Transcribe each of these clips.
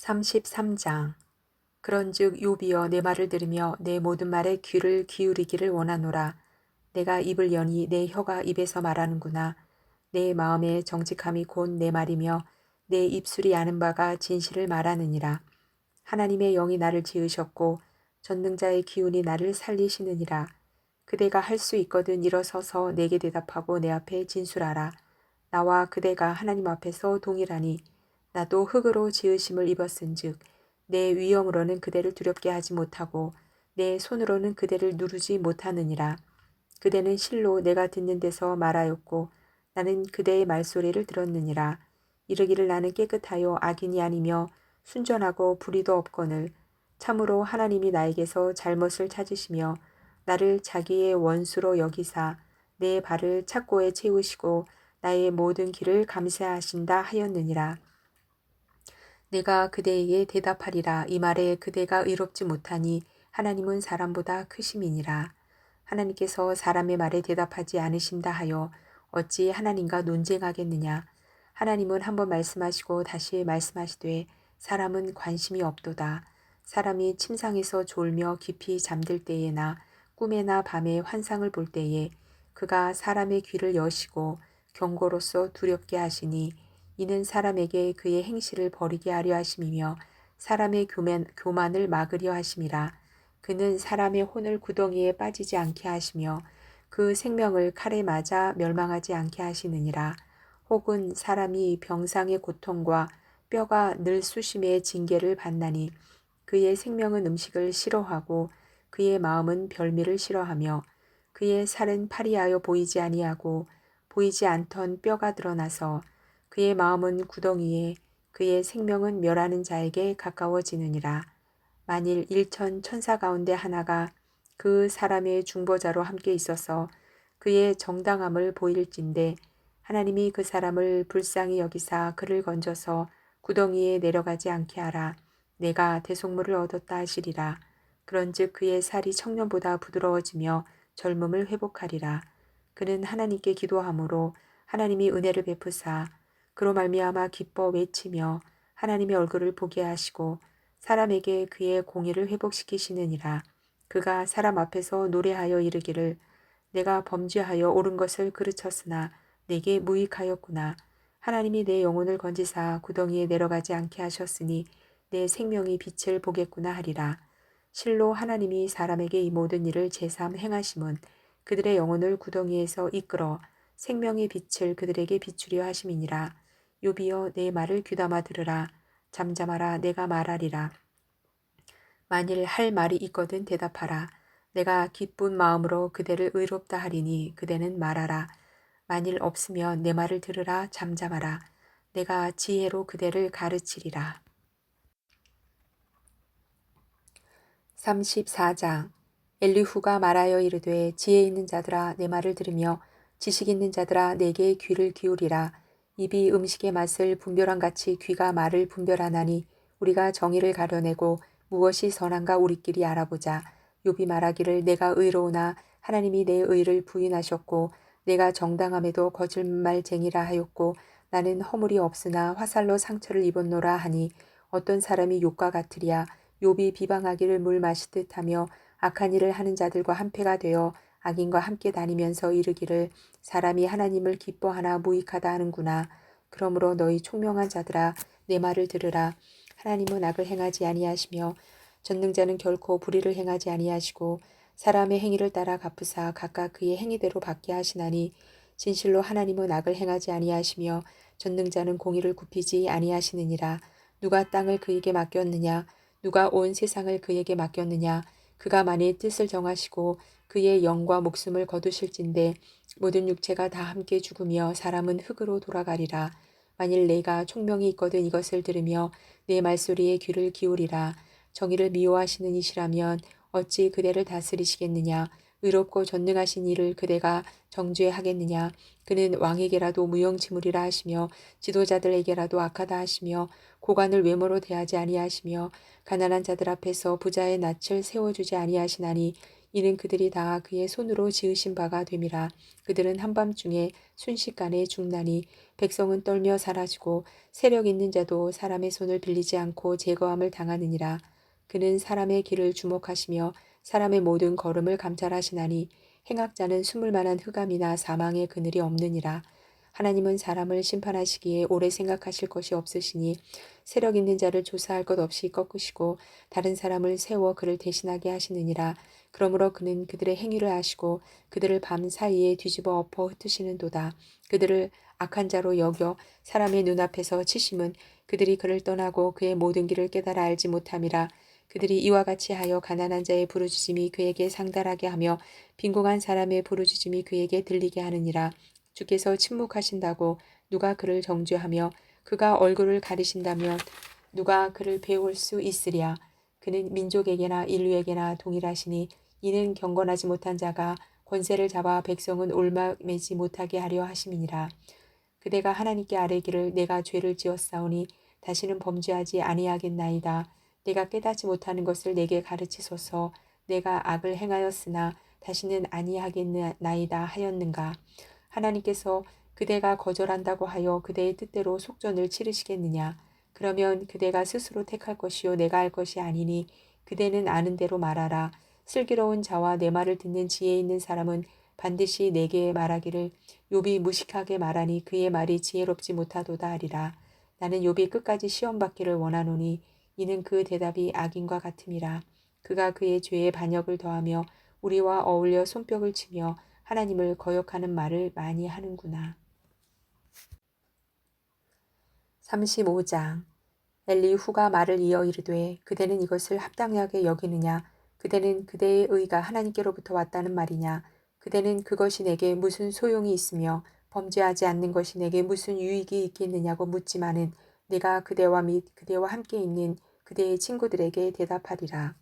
33장 그런즉 요비여 내 말을 들으며 내 모든 말에 귀를 기울이기를 원하노라. 내가 입을 여니 내 혀가 입에서 말하는구나. 내 마음의 정직함이 곧 내 말이며 내 입술이 아는 바가 진실을 말하느니라. 하나님의 영이 나를 지으셨고 전능자의 기운이 나를 살리시느니라. 그대가 할 수 있거든 일어서서 내게 대답하고 내 앞에 진술하라. 나와 그대가 하나님 앞에서 동일하니 나도 흙으로 지으심을 입었은즉 내 위엄으로는 그대를 두렵게 하지 못하고 내 손으로는 그대를 누르지 못하느니라. 그대는 실로 내가 듣는 데서 말하였고 나는 그대의 말소리를 들었느니라. 이르기를 나는 깨끗하여 악인이 아니며 순전하고 불의도 없거늘 참으로 하나님이 나에게서 잘못을 찾으시며 나를 자기의 원수로 여기사 내 발을 착고에 채우시고 나의 모든 길을 감사하신다 하였느니라. 내가 그대에게 대답하리라 이 말에 그대가 의롭지 못하니 하나님은 사람보다 크심이니라. 하나님께서 사람의 말에 대답하지 않으신다 하여 어찌 하나님과 논쟁하겠느냐. 하나님은 한번 말씀하시고 다시 말씀하시되 사람은 관심이 없도다. 사람이 침상에서 졸며 깊이 잠들 때에나 꿈에나 밤에 환상을 볼 때에 그가 사람의 귀를 여시고 경고로서 두렵게 하시니 이는 사람에게 그의 행실을 버리게 하려 하심이며 사람의 교만, 교만을 막으려 하심이라. 그는 사람의 혼을 구덩이에 빠지지 않게 하시며 그 생명을 칼에 맞아 멸망하지 않게 하시느니라. 혹은 사람이 병상의 고통과 뼈가 늘 수심의 징계를 받나니 그의 생명은 음식을 싫어하고 그의 마음은 별미를 싫어하며 그의 살은 파리하여 보이지 아니하고 보이지 않던 뼈가 드러나서 그의 마음은 구덩이에 그의 생명은 멸하는 자에게 가까워지느니라. 만일 일천 천사 가운데 하나가 그 사람의 중보자로 함께 있어서 그의 정당함을 보일진데 하나님이 그 사람을 불쌍히 여기사 그를 건져서 구덩이에 내려가지 않게 하라. 내가 대속물을 얻었다 하시리라. 그런즉 그의 살이 청년보다 부드러워지며 젊음을 회복하리라. 그는 하나님께 기도함으로 하나님이 은혜를 베푸사 그로 말미암아 기뻐 외치며 하나님의 얼굴을 보게 하시고 사람에게 그의 공의를 회복시키시느니라. 그가 사람 앞에서 노래하여 이르기를 내가 범죄하여 옳은 것을 그르쳤으나 내게 무익하였구나. 하나님이 내 영혼을 건지사 구덩이에 내려가지 않게 하셨으니 내 생명이 빛을 보겠구나 하리라. 실로 하나님이 사람에게 이 모든 일을 제삼 행하심은 그들의 영혼을 구덩이에서 이끌어 생명의 빛을 그들에게 비추려 하심이니라. 요비여 내 말을 귀담아 들으라. 잠잠하라 내가 말하리라. 만일 할 말이 있거든 대답하라. 내가 기쁜 마음으로 그대를 의롭다 하리니 그대는 말하라. 만일 없으면 내 말을 들으라 잠잠하라. 내가 지혜로 그대를 가르치리라. 34장 엘리후가 말하여 이르되 지혜 있는 자들아 내 말을 들으며 지식 있는 자들아 내게 귀를 기울이라. 입이 음식의 맛을 분별한 같이 귀가 말을 분별하나니 우리가 정의를 가려내고 무엇이 선한가 우리끼리 알아보자. 욥이 말하기를 내가 의로우나 하나님이 내 의를 부인하셨고 내가 정당함에도 거짓말쟁이라 하였고 나는 허물이 없으나 화살로 상처를 입었노라 하니 어떤 사람이 욕과 같으랴 욥이 비방하기를 물 마시듯 하며 악한 일을 하는 자들과 한패가 되어 악인과 함께 다니면서 이르기를 사람이 하나님을 기뻐하나 무익하다 하는구나. 그러므로 너희 총명한 자들아 내 말을 들으라. 하나님은 악을 행하지 아니하시며 전능자는 결코 불의를 행하지 아니하시고 사람의 행위를 따라 갚으사 각각 그의 행위대로 받게 하시나니 진실로 하나님은 악을 행하지 아니하시며 전능자는 공의를 굽히지 아니하시느니라. 누가 땅을 그에게 맡겼느냐? 누가 온 세상을 그에게 맡겼느냐? 그가 만일 뜻을 정하시고 그의 영과 목숨을 거두실진데 모든 육체가 다 함께 죽으며 사람은 흙으로 돌아가리라. 만일 내가 총명이 있거든 이것을 들으며 내 말소리에 귀를 기울이라. 정의를 미워하시는 이시라면 어찌 그대를 다스리시겠느냐. 의롭고 전능하신 이를 그대가 정죄 하겠느냐. 그는 왕에게라도 무용지물이라 하시며 지도자들에게라도 악하다 하시며 고관을 외모로 대하지 아니하시며 가난한 자들 앞에서 부자의 낯을 세워주지 아니하시나니 이는 그들이 다 그의 손으로 지으신 바가 됨이라 그들은 한밤중에 순식간에 죽나니 백성은 떨며 사라지고 세력 있는 자도 사람의 손을 빌리지 않고 제거함을 당하느니라 그는 사람의 길을 주목하시며 사람의 모든 걸음을 감찰하시나니 행악자는 숨을 만한 흑암이나 사망의 그늘이 없느니라. 하나님은 사람을 심판하시기에 오래 생각하실 것이 없으시니 세력 있는 자를 조사할 것 없이 꺾으시고 다른 사람을 세워 그를 대신하게 하시느니라. 그러므로 그는 그들의 행위를 아시고 그들을 밤 사이에 뒤집어 엎어 흩으시는도다. 그들을 악한 자로 여겨 사람의 눈앞에서 치심은 그들이 그를 떠나고 그의 모든 길을 깨달아 알지 못함이라 그들이 이와 같이 하여 가난한 자의 부르짖음이 그에게 상달하게 하며 빈궁한 사람의 부르짖음이 그에게 들리게 하느니라. 주께서 침묵하신다고 누가 그를 정죄하며 그가 얼굴을 가리신다면 누가 그를 배울 수 있으랴? 그는 민족에게나 인류에게나 동일하시니 이는 경건하지 못한 자가 권세를 잡아 백성은 올마매지 못하게 하려 하심이니라. 그대가 하나님께 아뢰기를 내가 죄를 지었사오니 다시는 범죄하지 아니하겠나이다 내가 깨닫지 못하는 것을 내게 가르치소서. 내가 악을 행하였으나 다시는 아니하겠나이다 하였는가? 하나님께서 그대가 거절한다고 하여 그대의 뜻대로 속전을 치르시겠느냐? 그러면 그대가 스스로 택할 것이요 내가 할 것이 아니니 그대는 아는 대로 말하라. 슬기로운 자와 내 말을 듣는 지혜 있는 사람은 반드시 내게 말하기를 욥이 무식하게 말하니 그의 말이 지혜롭지 못하도다 하리라. 나는 욥이 끝까지 시험 받기를 원하노니 이는 그 대답이 악인과 같음이라 그가 그의 죄에 반역을 더하며 우리와 어울려 손뼉을 치며 하나님을 거역하는 말을 많이 하는구나. 35장. 엘리후가 말을 이어 이르되 그대는 이것을 합당하게 여기느냐? 그대는 그대의 의가 하나님께로부터 왔다는 말이냐? 그대는 그것이 내게 무슨 소용이 있으며 범죄하지 않는 것이 내게 무슨 유익이 있겠느냐고 묻지만은 내가 그대와 및 그대와 함께 있는 그대의 친구들에게 대답하리라.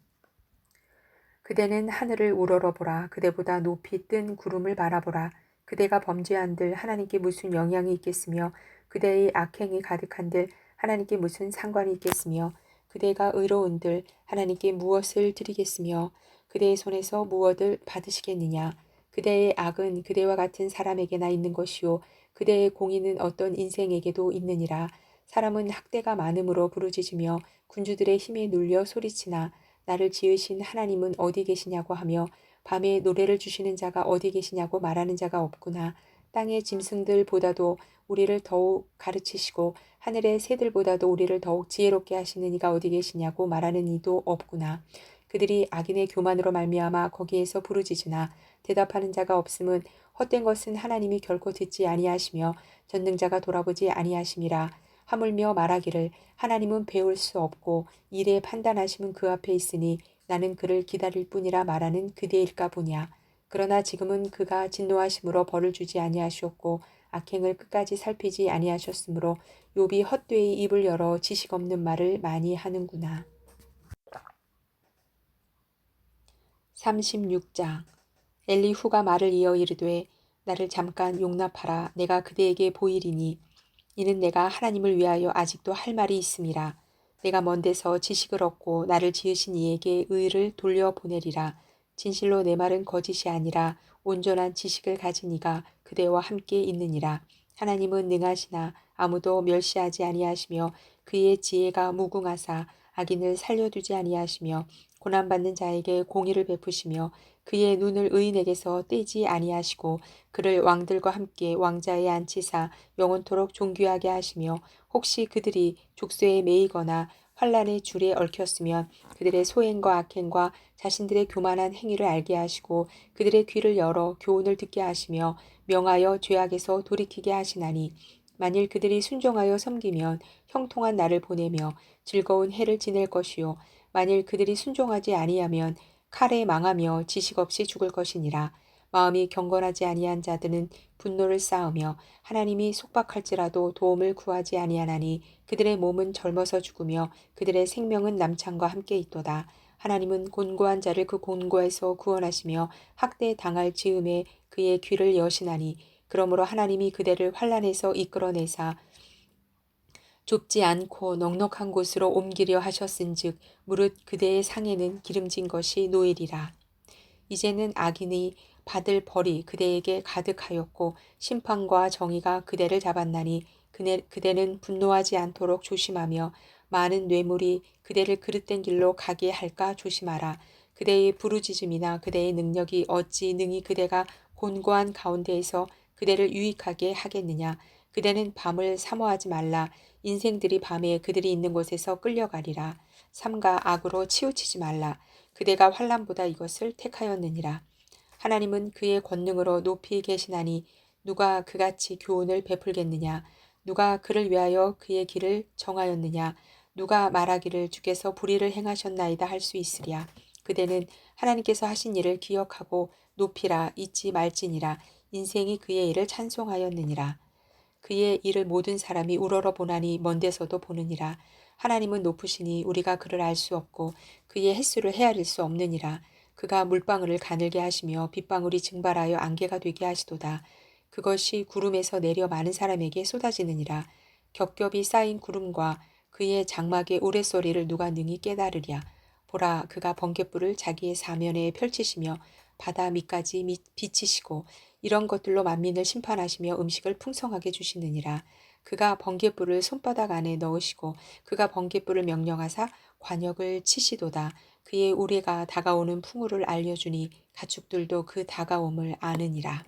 그대는 하늘을 우러러보라. 그대보다 높이 뜬 구름을 바라보라. 그대가 범죄한들 하나님께 무슨 영향이 있겠으며 그대의 악행이 가득한들 하나님께 무슨 상관이 있겠으며 그대가 의로운들 하나님께 무엇을 드리겠으며 그대의 손에서 무엇을 받으시겠느냐. 그대의 악은 그대와 같은 사람에게나 있는 것이요 그대의 공의는 어떤 인생에게도 있느니라. 사람은 학대가 많음으로 부르짖으며 군주들의 힘에 눌려 소리치나 나를 지으신 하나님은 어디 계시냐고 하며 밤에 노래를 주시는 자가 어디 계시냐고 말하는 자가 없구나. 땅의 짐승들보다도 우리를 더욱 가르치시고 하늘의 새들보다도 우리를 더욱 지혜롭게 하시는 이가 어디 계시냐고 말하는 이도 없구나. 그들이 악인의 교만으로 말미암아 거기에서 부르짖으나 대답하는 자가 없음은 헛된 것은 하나님이 결코 듣지 아니하시며 전능자가 돌아보지 아니하심이라. 하물며 말하기를 하나님은 배울 수 없고 일에 판단하심은 그 앞에 있으니 나는 그를 기다릴 뿐이라 말하는 그대일까 보냐. 그러나 지금은 그가 진노하심으로 벌을 주지 아니하셨고 악행을 끝까지 살피지 아니하셨으므로 욥이 헛되이 입을 열어 지식 없는 말을 많이 하는구나. 36장 엘리후가 말을 이어 이르되 나를 잠깐 용납하라 내가 그대에게 보이리니 이는 내가 하나님을 위하여 아직도 할 말이 있음이라. 내가 먼 데서 지식을 얻고 나를 지으신 이에게 의를 돌려보내리라. 진실로 내 말은 거짓이 아니라 온전한 지식을 가진 이가 그대와 함께 있느니라. 하나님은 능하시나 아무도 멸시하지 아니하시며 그의 지혜가 무궁하사 악인을 살려두지 아니하시며 고난받는 자에게 공의를 베푸시며 그의 눈을 의인에게서 떼지 아니하시고 그를 왕들과 함께 왕자에 앉히사 영원토록 존귀하게 하시며 혹시 그들이 족쇄에 매이거나 환란의 줄에 얽혔으면 그들의 소행과 악행과 자신들의 교만한 행위를 알게 하시고 그들의 귀를 열어 교훈을 듣게 하시며 명하여 죄악에서 돌이키게 하시나니 만일 그들이 순종하여 섬기면 형통한 날을 보내며 즐거운 해를 지낼 것이요. 만일 그들이 순종하지 아니하면 칼에 망하며 지식 없이 죽을 것이니라. 마음이 경건하지 아니한 자들은 분노를 쌓으며 하나님이 속박할지라도 도움을 구하지 아니하나니 그들의 몸은 젊어서 죽으며 그들의 생명은 남창과 함께 있도다. 하나님은 곤고한 자를 그 곤고에서 구원하시며 학대 당할 즈음에 그의 귀를 여시나니 그러므로 하나님이 그대를 환란에서 이끌어내사 좁지 않고 넉넉한 곳으로 옮기려 하셨은즉 무릇 그대의 상에는 기름진 것이 노일이라. 이제는 악인이 받을 벌이 그대에게 가득하였고 심판과 정의가 그대를 잡았나니 그네, 그대는 분노하지 않도록 조심하며 많은 뇌물이 그대를 그릇된 길로 가게 할까 조심하라. 그대의 부르짖음이나 그대의 능력이 어찌 능히 그대가 곤고한 가운데에서 그대를 유익하게 하겠느냐. 그대는 밤을 사모하지 말라. 인생들이 밤에 그들이 있는 곳에서 끌려가리라. 삼가 악으로 치우치지 말라. 그대가 환란보다 이것을 택하였느니라. 하나님은 그의 권능으로 높이 계시나니 누가 그같이 교훈을 베풀겠느냐. 누가 그를 위하여 그의 길을 정하였느냐. 누가 말하기를 주께서 불의를 행하셨나이다 할 수 있으랴. 그대는 하나님께서 하신 일을 기억하고 높이라 잊지 말지니라. 인생이 그의 일을 찬송하였느니라. 그의 일을 모든 사람이 우러러 보나니 먼 데서도 보느니라. 하나님은 높으시니 우리가 그를 알 수 없고 그의 횟수를 헤아릴 수 없느니라. 그가 물방울을 가늘게 하시며 빗방울이 증발하여 안개가 되게 하시도다. 그것이 구름에서 내려 많은 사람에게 쏟아지느니라. 겹겹이 쌓인 구름과 그의 장막의 우레소리를 누가 능히 깨달으랴. 보라 그가 번갯불을 자기의 사면에 펼치시며 바다 밑까지 미, 비치시고 이런 것들로 만민을 심판하시며 음식을 풍성하게 주시느니라. 그가 번갯불을 손바닥 안에 넣으시고 그가 번갯불을 명령하사 관역을 치시도다. 그의 우레가 다가오는 풍우를 알려주니 가축들도 그 다가옴을 아느니라.